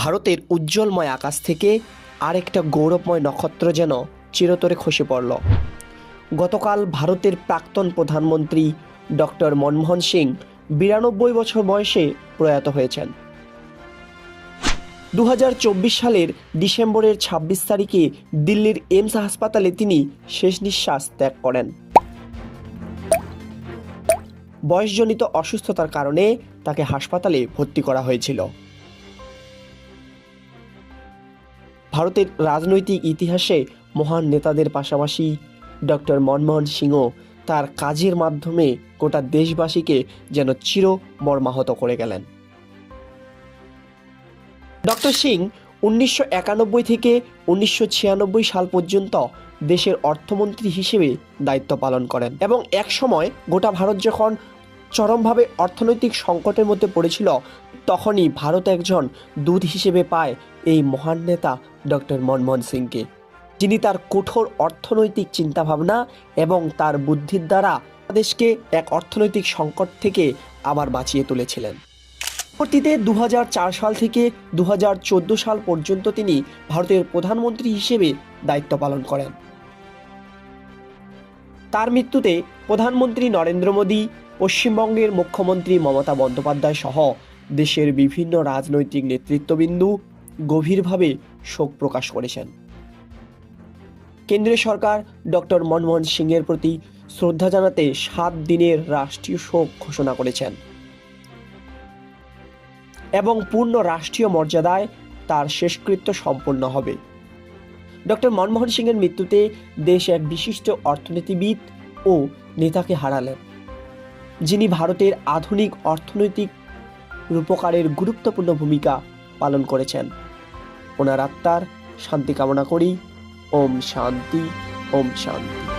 ভারতের উজ্জ্বলময় আকাশ থেকে আরেকটা গৌরবময় নক্ষত্র যেন চিরতরে খসে পড়ল। গতকাল ভারতের প্রাক্তন প্রধানমন্ত্রী ডক্টর মনমোহন সিং বিরানব্বই বছর বয়সে প্রয়াত হয়েছেন। দু হাজার চব্বিশ সালের ডিসেম্বরের ২৬ তারিখে দিল্লির এমস হাসপাতালে তিনি শেষ নিঃশ্বাস ত্যাগ করেন। বয়সজনিত অসুস্থতার কারণে তাকে হাসপাতালে ভর্তি করা হয়েছিল। ভারতের রাজনৈতিক ইতিহাসে মহান নেতাদের পাশাপাশি ডক্টর মনমোহন সিংও তার কাজের মাধ্যমে গোটা দেশবাসীকে যেন চির মর্মাহত করে গেলেন। ডক্টর সিং উনিশশো একানব্বই থেকে উনিশশো ছিয়ানব্বই সাল পর্যন্ত দেশের অর্থমন্ত্রী হিসেবে দায়িত্ব পালন করেন এবং এক সময় গোটা ভারত যখন চরমভাবে অর্থনৈতিক সংকটের মধ্যে পড়েছিল তখনই ভারত একজন দূত হিসেবে পায় এই মহান নেতা ডক্টর মনমোহন সিংকে। যিনি তার কঠোর অর্থনৈতিক চিন্তাভাবনা এবং তার বুদ্ধির দ্বারা দেশকে এক অর্থনৈতিক সংকট থেকে আবার বাঁচিয়ে তুলেছিলেন। পরবর্তীতে দু সাল থেকে দু হাজার চোদ্দ সাল পর্যন্ত তিনি ভারতের প্রধানমন্ত্রী হিসেবে দায়িত্ব পালন করেন। তার মৃত্যুতে প্রধানমন্ত্রী নরেন্দ্র মোদী, পশ্চিমবঙ্গের মুখ্যমন্ত্রী মমতা বন্দ্যোপাধ্যায় সহ দেশের বিভিন্ন রাজনৈতিক নেতৃত্ববিন্দু গভীরভাবে শোক প্রকাশ করেছেন। কেন্দ্রীয় সরকার ডক্টর মনমোহন সিংয়ের প্রতি শ্রদ্ধা জানাতে সাত দিনের রাষ্ট্রীয় শোক ঘোষণা করেছেন এবং পূর্ণ রাষ্ট্রীয় মর্যাদায় তার শেষকৃত্য সম্পন্ন হবে। ডক্টর মনমোহন সিংয়ের মৃত্যুতে দেশ এক বিশিষ্ট অর্থনীতিবিদ ও নেতাকে হারালেন, যিনি ভারতের আধুনিক অর্থনৈতিক রূপকারের গুরুত্বপূর্ণ ভূমিকা পালন করেছেন। ওনার আত্মার শান্তি কামনা করি। ওম শান্তি ওম শান্তি।